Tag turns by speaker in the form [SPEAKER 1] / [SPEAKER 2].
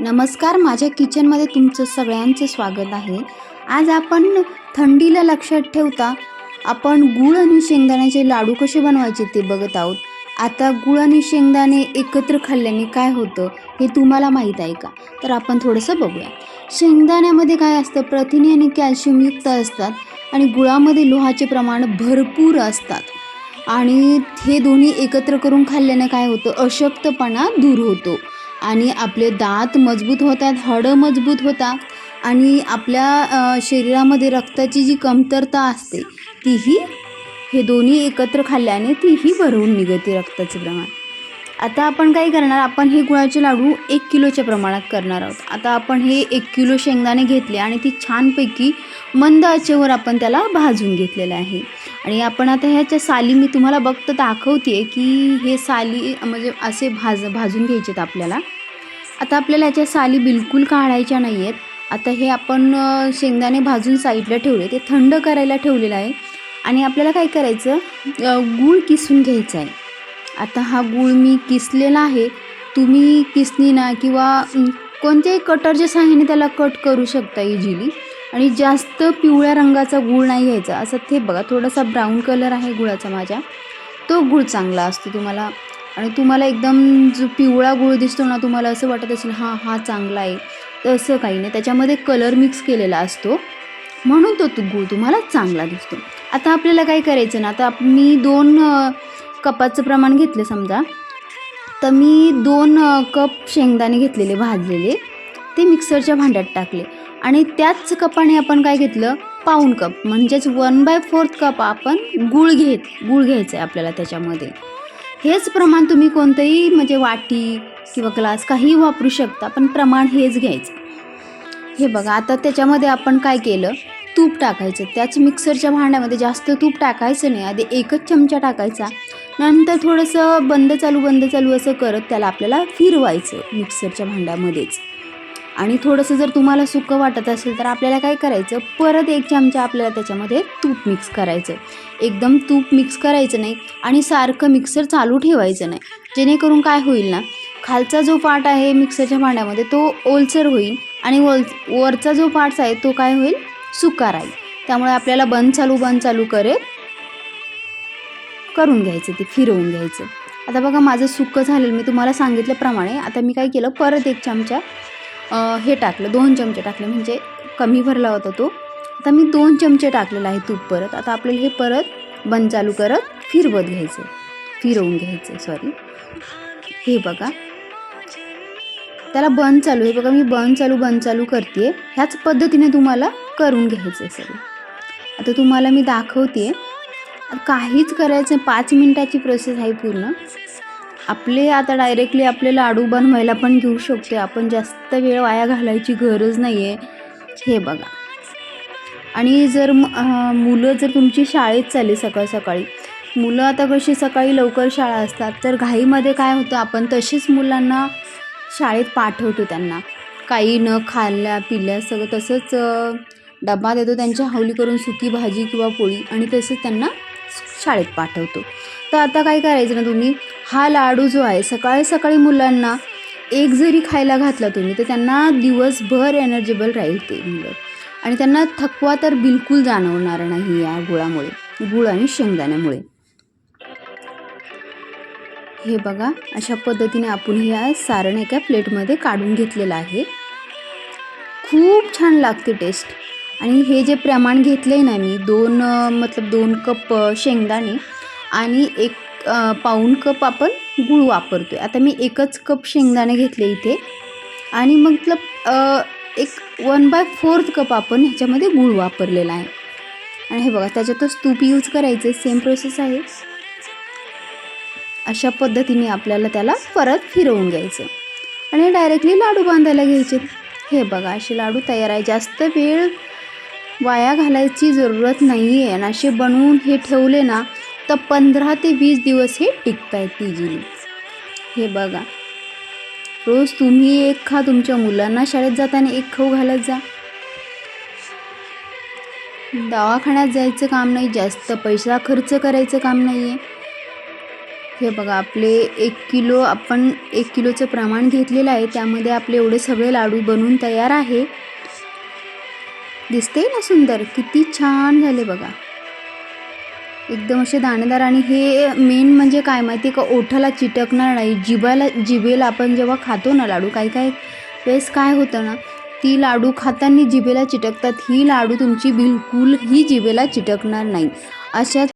[SPEAKER 1] नमस्कार माझ्या किचनमध्ये तुमचं सगळ्यांचं स्वागत आहे. आज आपण थंडीला लक्षात ठेवता आपण गूळ आणि शेंगदाण्याचे लाडू कसे बनवायचे ते बघत आहोत. आता गूळ आणि शेंगदाणे एकत्र खाल्ल्याने काय होतं हे तुम्हाला माहीत आहे का? तर आपण थोडंसं बघूया. शेंगदाण्यामध्ये काय असतं? प्रथिने आणि कॅल्शियमयुक्त असतात आणि गुळामध्ये लोहाचे प्रमाण भरपूर असतात. आणि हे दोन्ही एकत्र करून खाल्ल्याने काय होतं? अशक्तपणा दूर होतो. आणि आपले दात मजबूत होतात हाडं मजबूत होतात आणि आपल्या शरीरामध्ये रक्ताची जी कमतरता असते तीही हे दोन्ही एकत्र खाल्ल्याने तीही भरवून निघते रक्ताचं प्रमाण. आता आपण काय करणार? आपण हे गुळाचे लाडू एक किलोच्या प्रमाणात करणार आहोत. आता आपण हे एक किलो शेंगदाणे घेतले आणि ती छानपैकी मंद आचेवर आपण त्याला भाजून घेतलेलं आहे. आणि आपण आता ह्याच्या साली मी तुम्हाला बघतं दाखवते की हे साली म्हणजे असे भाज भाजून घ्यायचेत आपल्याला. आता आपल्याला ह्याच्या साली बिलकुल काढायच्या नाही आहेत आता हे आपण शेंगदाणे भाजून साईडला ठेवले ते थंड करायला ठेवलेलं आहे. आणि आपल्याला काय करायचं गूळ किसून घ्यायचा आहे. आता हा गूळ मी किसलेला आहे. तुम्ही किसणीना किंवा कोणत्याही कटरच्या साह्याने त्याला कट करू शकता इझिली आणि जास्त पिवळ्या रंगाचा गूळ नाही घ्यायचा. असं ते बघा थोडासा ब्राऊन कलर आहे गुळाचा माझ्या. तो गूळ चांगला असतो तुम्हाला. आणि तुम्हाला एकदम जो पिवळा गूळ दिसतो ना तुम्हाला असं वाटत असेल हां हा चांगला आहे. तसं काही नाही. त्याच्यामध्ये कलर मिक्स केलेला असतो. म्हणून तो तू गूळ तुम्हाला चांगला दिसतो. आता आपल्याला काय करायचं ना आता मी दोन कपाचं प्रमाण घेतलं समजा. तर मी दोन कप शेंगदाणे घेतलेले भाजलेले. ते मिक्सरच्या भांड्यात टाकले. आणि त्याच कपाने आपण काय घेतलं? पाऊण कप. म्हणजेच वन बाय फोर्थ कप आपण गूळ घेत गूळ घ्यायचं आहे आपल्याला त्याच्यामध्ये. हेच प्रमाण तुम्ही कोणतंही म्हणजे वाटी किंवा ग्लास काही वापरू शकता पण प्रमाण हेच घ्यायचं. हे बघा आता त्याच्यामध्ये आपण काय केलं? तूप टाकायचं. त्याच मिक्सरच्या भांड्यामध्ये जास्त तूप टाकायचं नाही. आधी एकच चमचा टाकायचा. नंतर थोडंसं बंद चालू बंद चालू असं करत त्याला आपल्याला फिरवायचं मिक्सरच्या भांड्यामध्येच. आणि थोडंसं जर तुम्हाला सुकं वाटत असेल तर आपल्याला काय करायचं? परत एक चमचा आपल्याला त्याच्यामध्ये तूप मिक्स करायचं. एकदम तूप मिक्स करायचं नाही आणि सारखं मिक्सर चालू ठेवायचं नाही. जेणेकरून काय होईल ना खालचा जो पार्ट आहे मिक्सरच्या भांड्यामध्ये तो ओलसर होईल आणि ओल वरचा जो पार्ट्स आहे तो काय होईल? सुका राहील. त्यामुळे आपल्याला बंद चालू बंद चालू करे करून घ्यायचं ते फिरवून घ्यायचं. आता बघा माझं सुकं झालेलं मी तुम्हाला सांगितल्याप्रमाणे आता मी काय केलं? परत एक चमचा हे टाकलं दोन चमचे टाकले म्हणजे कमी भरला होता तो. आता मी दोन चमचे टाकलेला आहे तूप परत. आता आपल्याला हे परत बंद चालू करत फिरवत घ्यायचं फिरवून घ्यायचं सॉरी हे बघा. त्याला बंद चालू हे बघा मी बंद चालू बंद चालू करते ह्याच पद्धतीने तुम्हाला करून घ्यायचं आहे सगळं आता तुम्हाला मी दाखवते काहीच करायचं पाच मिनटाची प्रोसेस आहे पूर्ण. आपले आता डायरेक्टली आपले लाडू बनवायला पण घेऊ शकतो आपण जास्त वेळ वाया घालायची गरज नाही आहे हे बघा. आणि जर मुलं जर तुमची शाळेत चालली सकाळ सकाळी मुलं आता कशी सकाळी लवकर शाळा असतात तर घाईमध्ये काय होतं आपण तशीच मुलांना शाळेत पाठवतो त्यांना. काही न खाल्ल्या पिल्या सगळं तसंच डबा देतो त्यांच्या हवली करून सुकी भाजी किंवा पोळी आणि तसंच त्यांना शाळेत पाठवतो. तर आता काय करायचं ना तुम्ही? हा लाडू जो आहे सकाळी सकाळी मुलांना एक जरी खायला घातला तुम्ही तर त्यांना दिवसभर एनर्जेबल राहील ते मुलं. आणि त्यांना थकवा तर बिलकुल जाणवणार नाही या गुळामुळे गुळ आणि शेंगदाण्यामुळे. हे बघा अशा पद्धतीने आपण ह्या सारण एका प्लेटमध्ये काढून घेतलेलं आहे. खूप छान लागते टेस्ट आणि हे जे प्रमाण घेतलं आहे ना मी दोन मतलब दोन कप शेंगदाणे आणि एक पाऊण कप आपण गूळ वापरतो आहे आता मी एकच कप शेंगदाणे घेतले इथे. आणि मतलब एक वन बाय फोर्थ कप आपण ह्याच्यामध्ये गूळ वापरलेला आहे. आणि हे बघा त्याच्यातच तूप यूज करायचं आहे. सेम प्रोसेस आहे. अशा पद्धतीने आपल्याला त्याला परत फिरवून घ्यायचं. आणि डायरेक्टली लाडू बांधायला घ्यायचे. हे बघा असे लाडू तयार आहे. जास्त वेळ वाया घालायची जरूरत नाही आहे आणि असे बनवून हे ठेवले ना तर पंधरा ते वीस दिवस हे टिकत आहेत इझिली हे बघा. रोज तुम्ही एक खा तुमच्या मुलांना शाळेत जाताना एक खाऊ घालत जा. दवाखान्यात जायचं काम नाही जास्त पैसा खर्च करायचं काम नाही आहे हे बघा आपले एक किलो आपण एक किलोचं प्रमाण घेतलेलं आहे त्यामध्ये आपले एवढे सगळे लाडू बनवून तयार आहे. दिसते ना सुंदर? किती छान झाले बघा. एकदम असे दाणेदार आणि हे मेन म्हणजे काय माहिती आहे का? ओठाला चिटकणार नाही. जिबाला जिभेला आपण जेव्हा खातो ना लाडू काही काही वेळेस काय होतं ना ती लाडू खाताना जिभेला चिटकतात. ही लाडू तुमची बिलकुल ही जिभेला चिटकणार नाही. अशा